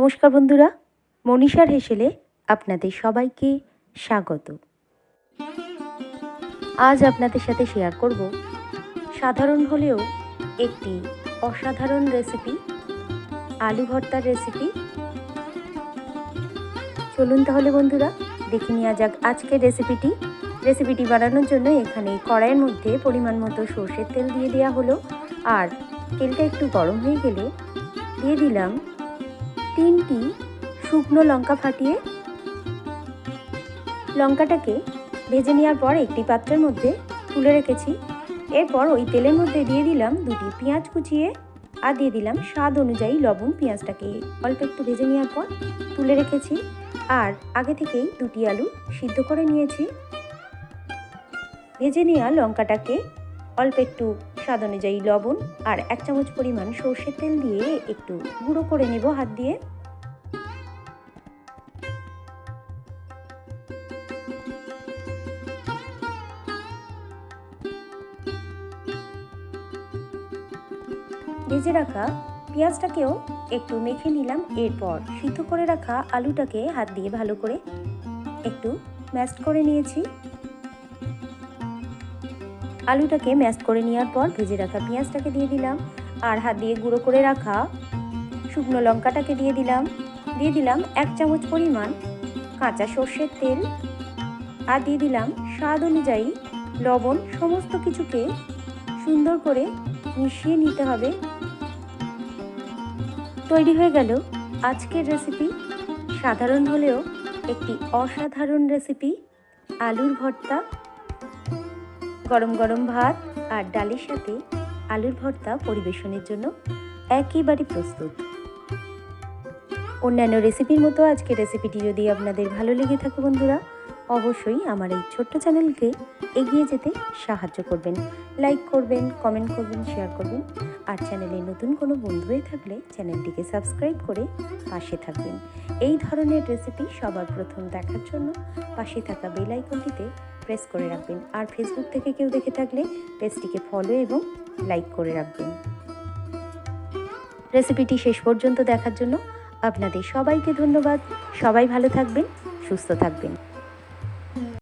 নমস্কার বন্ধুরা, মনীষার হেসেলে আপনাদের সবাইকে স্বাগত। আজ আপনাদের সাথে শেয়ার করব সাধারণ হলেও একটি অসাধারণ রেসিপি আলু ভর্তার রেসিপি চলুন তাহলে বন্ধুরা, দেখে নেওয়া যাক আজকের রেসিপিটি রেসিপিটি বানানোর জন্য এখানে কড়াইয়ের মধ্যে পরিমাণ মতো সর্ষের তেল দিয়ে দেওয়া হলো। আর তেলটা একটু গরম হয়ে গেলে দিয়ে দিলাম তিনটি শুকনো লঙ্কা ফাটিয়ে লঙ্কাটাকে ভেজে নেওয়ার পর একটি পাত্রের মধ্যে তুলে রেখেছি। এরপর ওই তেলের মধ্যে দিয়ে দিলাম দুটি পেঁয়াজ কুচিয়ে আর দিয়ে দিলাম স্বাদ অনুযায়ী লবণ পেঁয়াজটাকে। অল্প একটু ভেজে নেওয়ার পর তুলে রেখেছি আর আগে থেকেই দুটি আলু সিদ্ধ করে নিয়েছি। ভেজে নেওয়া লঙ্কাটাকে অল্প একটু স্বাদ অনুযায়ী লবণ আর এক চামচ পরিমাণ সর্ষের তেল দিয়ে একটু গুঁড়ো করে নেব হাত দিয়ে। ভেজে রাখা পেঁয়াজটাকেও একটু মেখে নিলাম, এরপর সিদ্ধ করে রাখা আলুটাকে হাত দিয়ে ভালো করে একটু ম্যাশ করে নিয়েছি। আলুটাকে ম্যাশ করে নেওয়ার পর ভেজে রাখা পেঁয়াজটাকে দিয়ে দিলাম। আর হাত দিয়ে গুঁড়ো করে রাখা শুকনো লঙ্কাটাকে দিয়ে দিলাম। দিয়ে দিলাম এক চামচ পরিমাণ কাঁচা সর্ষের তেল। আর দিয়ে দিলাম স্বাদ অনুযায়ী লবণ। সমস্ত কিছুকে সুন্দর করে মিশিয়ে নিতে হবে। তৈরি হয়ে গেল আজকের রেসিপি সাধারণ হলেও একটি অসাধারণ রেসিপি আলুর ভর্তা। গরম গরম ভাত আর ডালের সাথে আলুর ভর্তা পরিবেশনের জন্য একেবারে প্রস্তুত। অন্যান্য রেসিপির মতো আজকের রেসিপিটি যদি আপনাদের ভালো লেগে থাকে বন্ধুরা, অবশ্যই আমার এই ছোট্ট চ্যানেলকে এগিয়ে যেতে সাহায্য করবেন। লাইক করবেন, কমেন্ট করবেন, শেয়ার করবেন। আর চ্যানেলে নতুন কোনো বন্ধু হয়ে থাকলে চ্যানেলটিকে সাবস্ক্রাইব করে পাশে থাকবেন। এই ধরনের রেসিপি সবার প্রথম দেখার জন্য পাশে থাকা বেল আইকনটিতে প্রেস করে রাখবেন। আর ফেসবুক থেকে কেউ দেখে থাকলে পেজটিকে ফলো এবং লাইক করে রাখবেন। রেসিপিটি শেষ পর্যন্ত দেখার জন্য আপনাদের সবাইকে ধন্যবাদ। সবাই ভালো থাকবেন, সুস্থ থাকবেন।